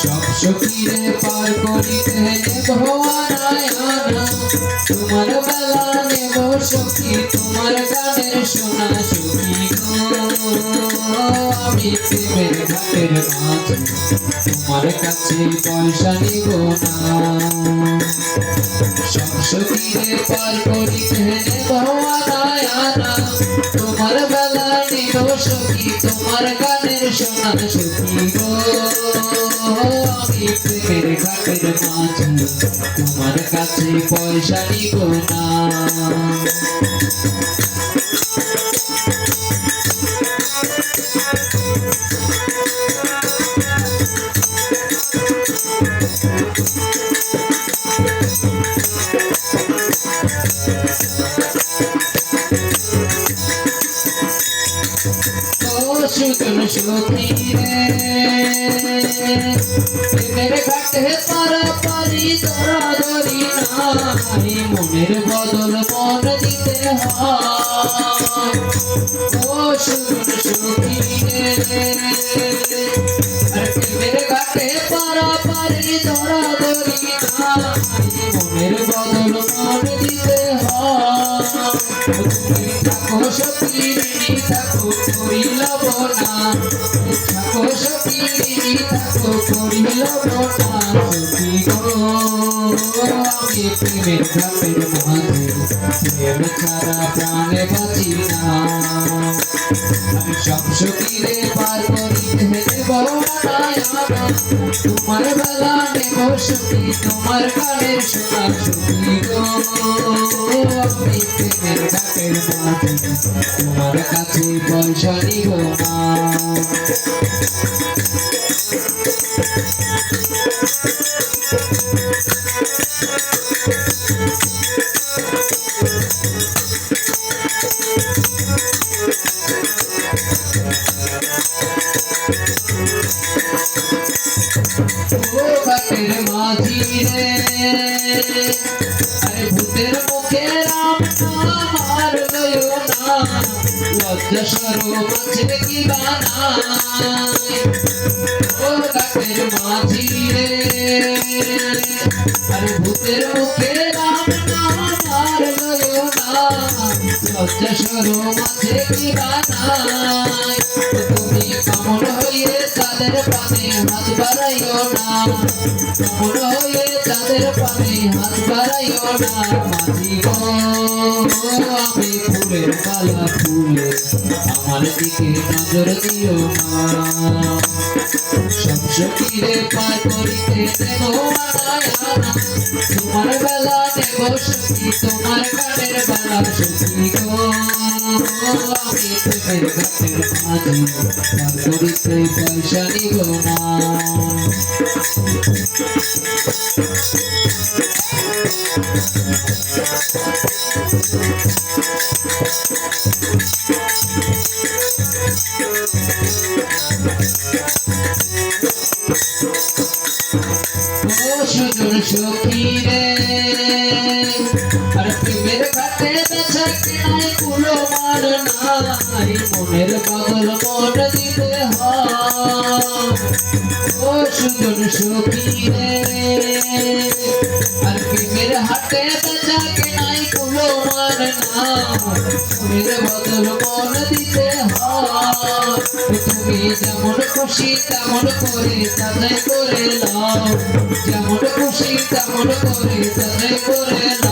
সব সখীরে পার করিতে বেলা নেব সখী, তোমার তোমার কাছে পয়সা নিব না। সব তোমার বেলা নিব সখী শোনা সখী গো আমি প্রেমের তোমার কাছে পয়সা নিব না সখী রে প্রেমের ঘাটে পারা পারি ধরা ধরি নাই মনের বদল মন দিতে হয়। ও সুজন সখী প্রেমের ঘাটে পারা পারি ধরা ধরি নাই মনের বদল মন দিতে হয়। থাকো সখী থাকো করিল না। প্রেমের ঘাটের মাঝে প্রেম ছাড়া প্রাণে বাঁচি না আমি সব সখীরে পার করিতে দেব না তোমার বেলা নেব সখী তোমার গানের শোনা সখী গো আমি প্রেমের ঘাটের মাঝে তোমার কাছে পয়সা নিব না ও ভূতের মুখে রাম নাম লয় না লজ্জা সরব আছে কি বানায়? ও ঘাটের মাঝি রে আরে কি বানায়? পানে হাত বাড়াইও না। কামড় হয়ে তাদের পানে হাত বাড়াইও আমার দিকে নজর দিও না। দেব তোমার বেলা সখী পয়সা নিব না সখী মার নাই মনের পাগল মন দিতে ও সুজন সখী রে আর প্রেমের হাটে বেচা কিনাই কুলো মনের বদল মন দিতে তুমি যেমন খুশি তেমন করে তাদের করে নাও। যেমন খুশি তেমন করে তাদের করে নাও।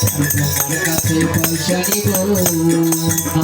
আমি তোমার কাছে পয়সা নিব না